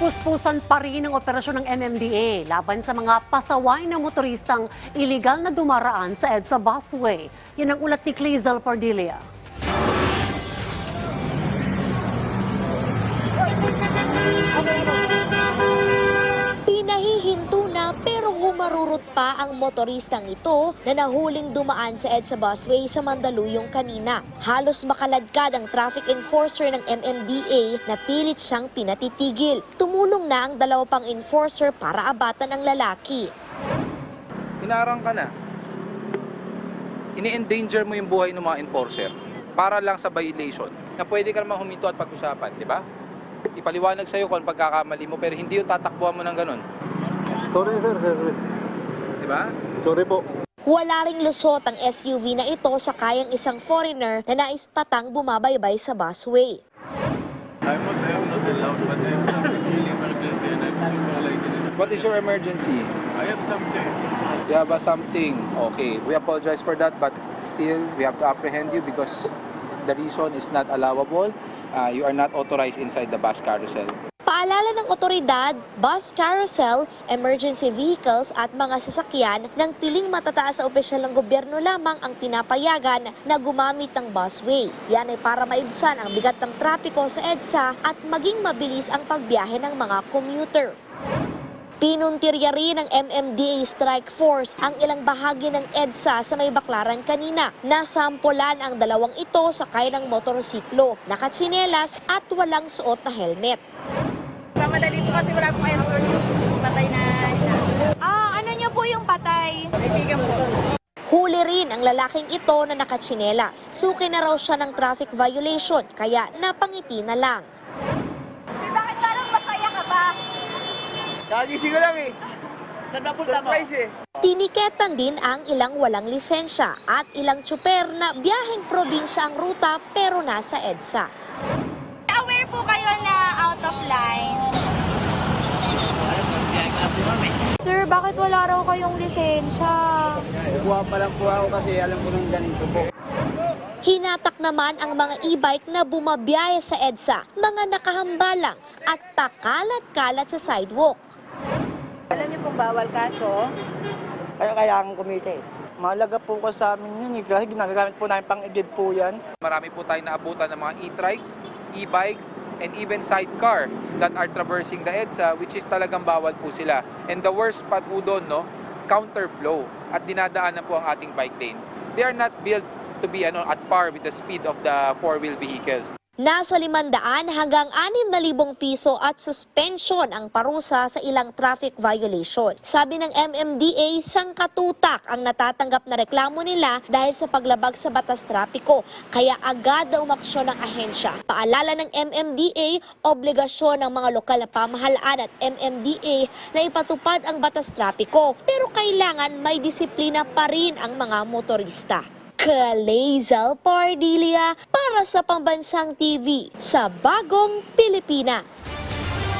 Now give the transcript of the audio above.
Puspusan pa rin ang operasyon ng MMDA laban sa mga pasaway na motoristang iligal na dumaraan sa EDSA busway. Yan ang ulat ni Clazel Pardilia. Pero humarurot pa ang motoristang ito na nahuling dumaan sa EDSA busway sa Mandaluyong kanina. Halos makaladkad ang traffic enforcer ng MMDA na pilit siyang pinatitigil. Tumulong na ang dalawa pang enforcer para abatan ang lalaki. Inarang ka na. Ini-endanger mo yung buhay ng mga enforcer para lang sa violation na pwede ka naman huminto at pag-usapan, di ba? Ipaliwanag sa'yo kung pagkakamali mo pero hindi yung tatakbuhan mo ng ganun, Sorry sir, sorry. di ba? Sorry po. Wala ring lusot ang SUV na ito sa kayang isang foreigner na nais patang bumabaybay sa busway. I'm not, I'm not allowed, but I have something really emergency and I'm super like this. What is your emergency? I have something. You have a something. Okay, we apologize for that but still we have to apprehend you because the reason is not allowable. Uh, you are not authorized inside the bus carousel. Paalala ng otoridad, bus carousel, emergency vehicles at mga sasakyan ng piling matataas sa opisyal ng gobyerno lamang ang pinapayagan na gumamit ng busway. Yan ay para maibsan ang bigat ng trapiko sa EDSA at maging mabilis ang pagbiyahe ng mga commuter. Pinuntirya rin ng MMDA Strike Force ang ilang bahagi ng EDSA sa may baklaran kanina. Nasampulan ang dalawang ito sakay ng motorsiklo, nakatsinelas at walang suot na helmet. Mamadali po kasi wala pong escort. Patay na ina. Ah, ano niyo po yung patay? Kaibigan po. Huli rin ang lalaking ito na nakatsinelas. Suki na raw siya ng traffic violation kaya napangiti na lang. Bakit parang masaya ka ba? Kagising ko lang eh. Saan ba punta mo? Surprise eh. Tiniketan din ang ilang walang lisensya at ilang tsuper na biyaheng probinsya ang ruta pero nasa EDSA. Aware po kayo na out of line. Sir, bakit wala raw kayong lisensya? Kukuha pa lang po ako kasi alam ko nang ganito po. Hinatak naman ang mga e-bike na bumabiyahe sa EDSA, mga nakahambalang at pakalat-kalat sa sidewalk. Alam niyo pong bawal kaso. Kaya kailangan kumita eh. Mahalaga po ko sa amin yun eh. Kasi ginagamit po namin pang igib po yan. Marami po tayo naabutan ng mga e-trikes, e-bikes, and even sidecar that are traversing the EDSA which is talagang bawal po sila. And the worst part po doon, no, counterflow at dinadaanan po ang ating bike lane. They are not built to be ano, at par with the speed of the four-wheel vehicles. Nasa 500 hanggang 6,000 piso at suspension ang parusa sa ilang traffic violation. Sabi ng MMDA, sangkatutak ang natatanggap na reklamo nila dahil sa paglabag sa batas trapiko. Kaya agad na umaksyon ng ahensya. Paalala ng MMDA, obligasyon ng mga lokal na pamahalaan at MMDA na ipatupad ang batas trapiko. Pero kailangan may disiplina pa rin ang mga motorista. Kalezal Pardilia para sa Pambansang TV sa Bagong Pilipinas.